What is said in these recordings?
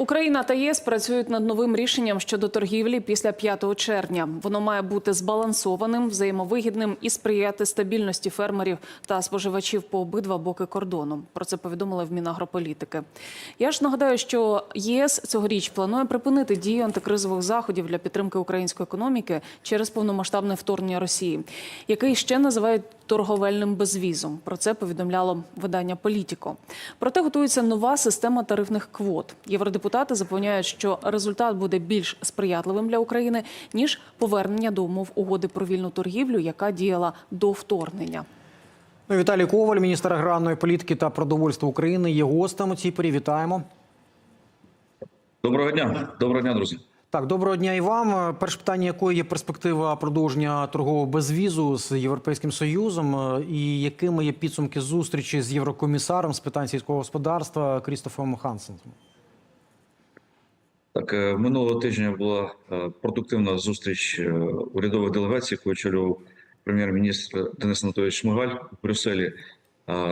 Україна та ЄС працюють над новим рішенням щодо торгівлі після 5 червня. Воно має бути збалансованим, взаємовигідним і сприяти стабільності фермерів та споживачів по обидва боки кордону. Про це повідомили в Мінагрополітики. Я ж нагадаю, що ЄС цьогоріч планує припинити дію антикризових заходів для підтримки української економіки через повномасштабне вторгнення Росії, який ще називають торговельним безвізом. Про це повідомляло видання Політіко. Проте готується нова система тарифних квот. Євродепутати запевняють, що результат буде більш сприятливим для України ніж повернення до умов угоди про вільну торгівлю, яка діяла до вторгнення. Ну, Віталій Коваль, міністр аграрної політики та продовольства України, є гостем у цій порі. Вітаємо. Доброго дня, доброго дня, друзі. Так, доброго дня і вам. Перше питання: якою є перспектива продовження торгового безвізу з Європейським Союзом, е, і якими є підсумки зустрічі з єврокомісаром з питань сільського господарства Крістофом Хансеном? Так, е, минулого тижня була е, продуктивна зустріч е, урядової делегації, яку очолював прем'єр-міністр Денис Анатолійович Шмигаль у Брюсселі.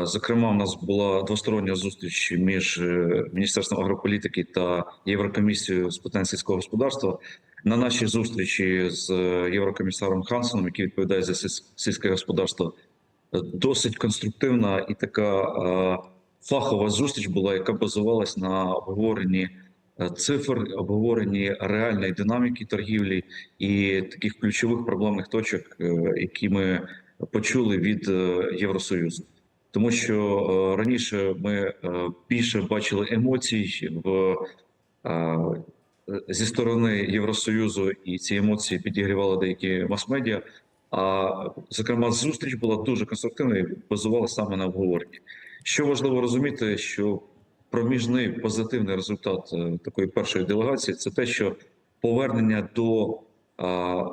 Зокрема, у нас була двостороння зустріч між Міністерством агрополітики та Єврокомісією з питань сільського господарства. На нашій зустрічі з єврокомісаром Хансеном, який відповідає за сільське господарство, досить конструктивна і така фахова зустріч була, яка базувалась на обговоренні цифр, обговоренні реальної динаміки торгівлі і таких ключових проблемних точок, е, які ми почули від е, Євросоюзу. Тому що е, раніше ми е, більше бачили емоцій в е, зі сторони Євросоюзу, і ці емоції підігрівали деякі мас-медіа. А зокрема, зустріч була дуже конструктивною і базувалася саме на обговоренні. Що важливо розуміти, що проміжний позитивний результат е, такої першої делегації це те, що повернення до а,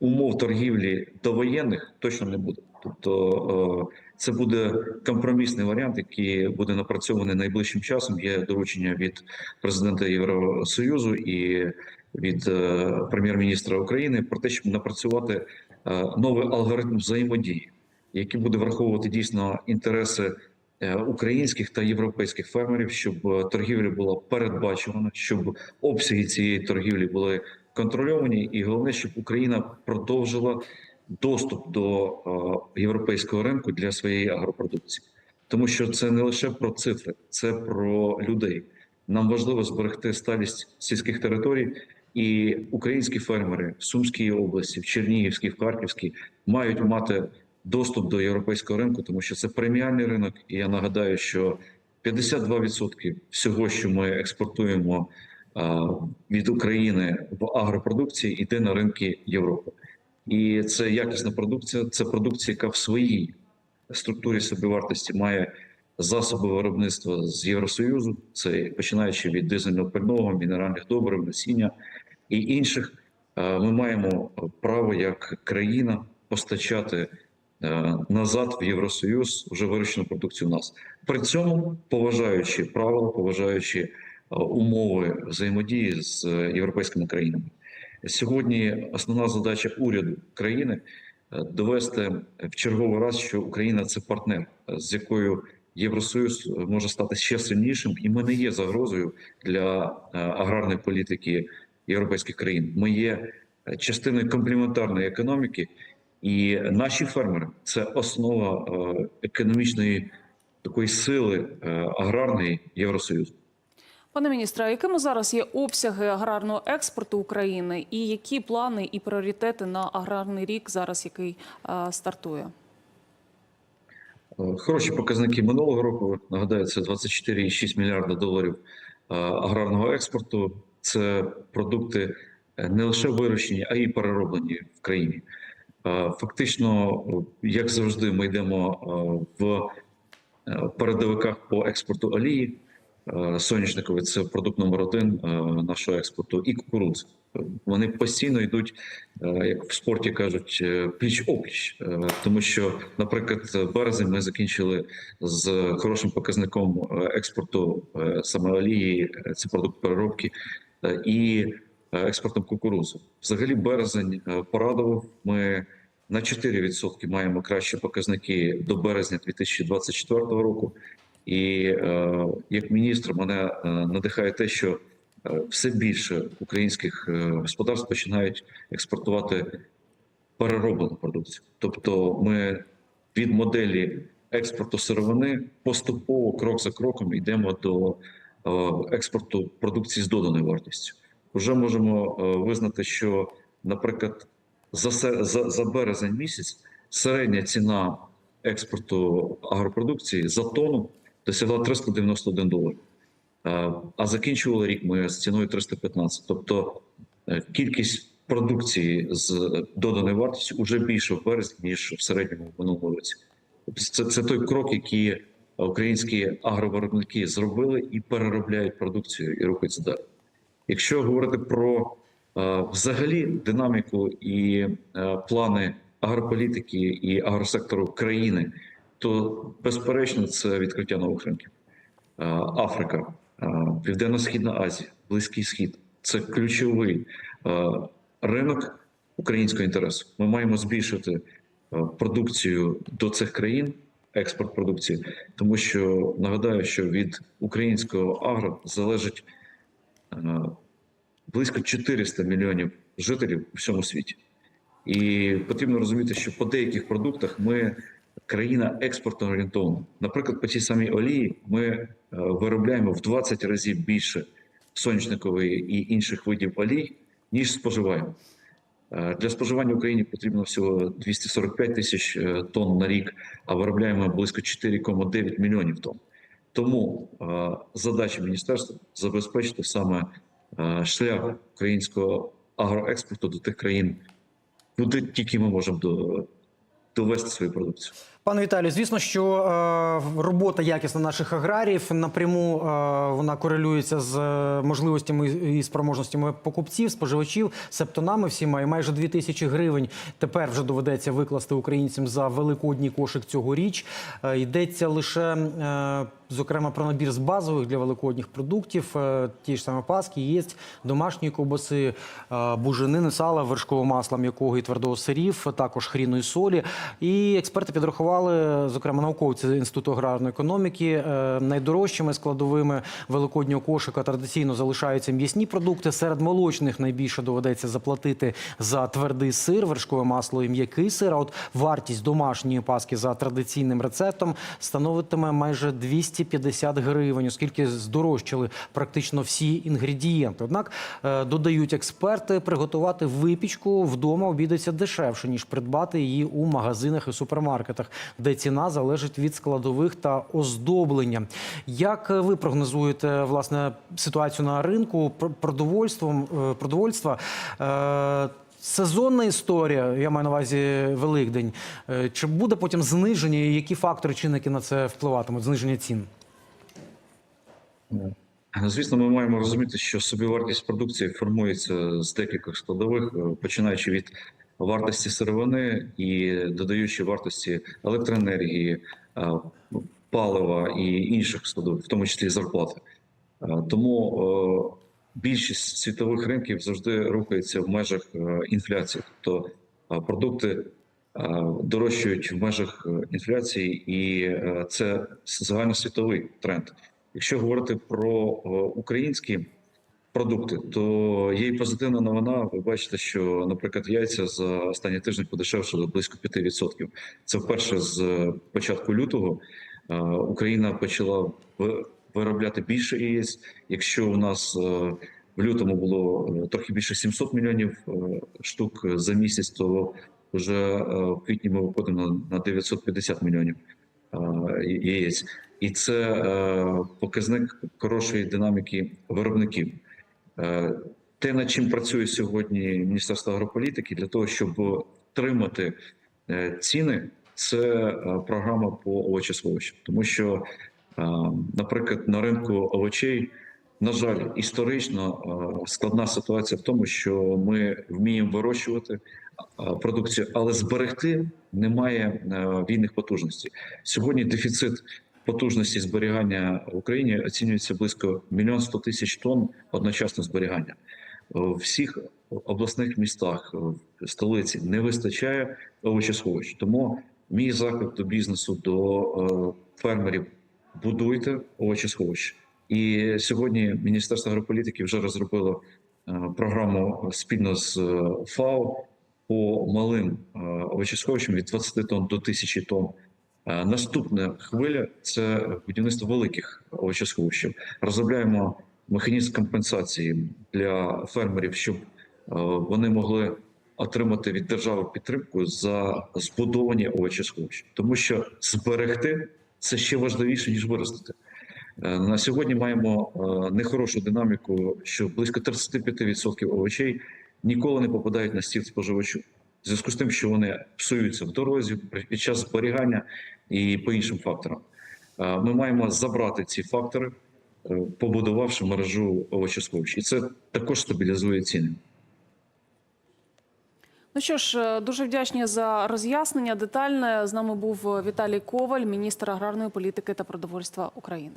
умов торгівлі довоєнних точно не буде. Тобто е, це буде компромісний варіант, який буде напрацьований найближчим часом. Є доручення від президента Євросоюзу і від е, прем'єр-міністра України про те, щоб напрацювати новий алгоритм взаємодії, який буде враховувати дійсно інтереси українських та європейських фермерів, щоб е, торгівля була передбачувана, щоб обсяги цієї торгівлі були контрольовані, і головне, щоб Україна продовжила доступ до е, європейського ринку для своєї агропродукції, тому що це не лише про цифри, це про людей. Нам важливо зберегти сталість сільських територій, і українські фермери в Сумській області, в Чернігівській, в Харківській мають мати доступ до європейського ринку, тому що це преміальний ринок. І я нагадаю, що 52% всього, що ми експортуємо від України в агропродукції, йде на ринки Європи. І це якісна продукція, це продукція, яка в своїй структурі собівартості має засоби виробництва з Євросоюзу, це починаючи від дизельного пального, мінеральних добрив, насіння і інших. Ми маємо право як країна постачати назад в Євросоюз вже вирощену продукцію у нас. При цьому поважаючи правила, поважаючи е, умови взаємодії з е, європейськими країнами. Сьогодні основна задача уряду країни е, довести в черговий раз, що Україна це партнер, е, з якою Євросоюз може стати ще сильнішим, і ми не є загрозою для е, аграрної політики європейських країн. Ми є е, частиною комплементарної економіки, і наші фермери це основа е, економічної такої сили е, аграрної Євросоюзу. Пане міністре, а якими зараз є обсяги аграрного експорту України, і які плани і пріоритети на аграрний рік зараз, який е, стартує? Хороші показники минулого року. Нагадаю, це 24,6 мільярда доларів аграрного експорту. Це продукти не лише вирощені, а й перероблені в країні. Е, Фактично, е, як завжди, ми йдемо е, в передовиках по експорту олії. Соняшниковий це продукт номер один нашого експорту, і кукурудзи. Е, Вони постійно йдуть, як в спорті кажуть, пліч опліч, тому що, наприклад, березень ми закінчили з хорошим показником експорту саме олії, це продукт переробки і експортом кукурудзи. Взагалі, березень е, порадував. Ми на 4% маємо кращі показники до березня 2024 року. І е, як міністр мене е, надихає те, що е, все більше українських е, господарств починають експортувати перероблену продукцію. Тобто ми від моделі експорту сировини поступово крок за кроком йдемо до е, експорту продукції з доданою вартістю. Вже можемо е, визнати, що, наприклад, за, за, за березень місяць середня ціна експорту агропродукції за тонну досягла 391 долар. Е, А закінчували рік ми з ціною 315. Тобто е, кількість продукції з доданою вартістю вже більше в березні, ніж в середньому минулому році. Тобто Це, це той крок, який українські агровиробники зробили і переробляють продукцію і рухаються далі. Якщо говорити про е, взагалі динаміку і е, плани агрополітики і агросектору країни, то безперечно це відкриття нових ринків. Е, Африка, Південно-Східна Азія, Близький Схід це ключовий ринок українського інтересу. Ми маємо збільшити продукцію до цих країн, експорт продукції, тому що нагадаю, що від українського агро залежить близько 400 мільйонів жителів у всьому світі. І потрібно розуміти, що по деяких продуктах ми країна експортно орієнтована. Наприклад, по тій самій олії ми е, виробляємо в 20 разів більше соняшникової і інших видів олій, ніж споживаємо. Е, Для споживання в Україні потрібно всього 245 тисяч е, тонн на рік, а виробляємо близько 4,9 мільйонів тонн. Тому е, задача міністерства забезпечити саме е, шлях українського агроекспорту до тих країн, куди тільки ми можемо довести свою продукцію. Пане Віталію, звісно, що е, робота якісна наших аграріїв напряму е, вона корелюється з е, можливостями і спроможностями покупців, споживачів, септонами всіма. І майже 2 тисячі гривень тепер вже доведеться викласти українцям за великодній кошик цьогоріч. Е, йдеться лише е, зокрема про набір з базових для великодніх продуктів, е, ті ж саме паски, єсть, домашні ковбаси, е, буженини, сала, вершкового масла, м'якого і твердого сирів, також хріної солі. І експерти підрахували, зокрема науковці інституту аграрної економіки, е, найдорожчими складовими великоднього кошика традиційно залишаються м'ясні продукти. Серед молочних найбільше доведеться заплатити за твердий сир, вершкове масло і м'який сир. А от вартість домашньої паски за традиційним рецептом становитиме майже 250 гривень, оскільки здорожчали практично всі інгредієнти. Однак е, додають експерти, приготувати випічку вдома обійдеться дешевше ніж придбати її у магазинах і супермаркетах, де ціна залежить від складових та оздоблення. Як е, ви прогнозуєте власне ситуацію на ринку продовольством е, продовольства? Е, Сезонна історія, я маю на увазі Великдень. Чи буде потім зниження? і Які фактори чинники на це впливатимуть? Зниження цін? Ну, Звісно, ми маємо розуміти, що собівартість продукції формується з декількох складових, починаючи від вартості сировини і додаючи вартості електроенергії, палива і інших складових, в тому числі зарплати. Тому е, більшість світових ринків завжди рухається в межах е, інфляції, тобто продукти дорожчають в межах е, інфляції, і це загальносвітовий тренд. Якщо говорити про українські продукти, то є і позитивна новина. Ви бачите, що, наприклад, яйця за останній тиждень подешевшили близько 5%. Це вперше з е, початку лютого е, Україна почала виробляти більше яєць. Якщо у нас е, в лютому було трохи більше 700 мільйонів штук за місяць, то вже в квітні ми виходимо на- на 950 мільйонів яєць. І це показник хорошої динаміки виробників. Е, Те, над чим працює сьогодні Міністерство агрополітики, для того, щоб втримати е, ціни, це е, програма по овочесховищам. Тому що, наприклад, на ринку овочей, на жаль, історично складна ситуація в тому, що ми вміємо вирощувати продукцію, але зберегти немає вільних потужностей. Сьогодні дефіцит потужності зберігання в Україні оцінюється близько мільйон сто тисяч тонн одночасно зберігання. В всіх обласних містах, в столиці не вистачає овочесховищ. Тому мій заклик до бізнесу, до е, фермерів будуйте овочесховище. І сьогодні Міністерство агрополітики вже розробило е, програму спільно з е, ФАО по малим е, овочесховищам від 20 тонн до 1000 тонн. Е, Наступна хвиля це будівництво великих овочесховищ. Розробляємо механізм компенсації для фермерів, щоб е, вони могли отримати від держави підтримку за збудовані овочесховища, тому що зберегти це ще важливіше ніж виростити. Е, На сьогодні маємо нехорошу динаміку, що близько 35% овочей ніколи не попадають на стіл споживачу. В зв'язку з тим, що вони псуються в дорозі під час зберігання і по іншим факторам. Е, Ми маємо забрати ці фактори, е, побудувавши мережу овочесховищ. І це також стабілізує ціни. Ну що ж, е, дуже вдячні за роз'яснення. Детальне з нами був Віталій Коваль, міністр аграрної політики та продовольства України.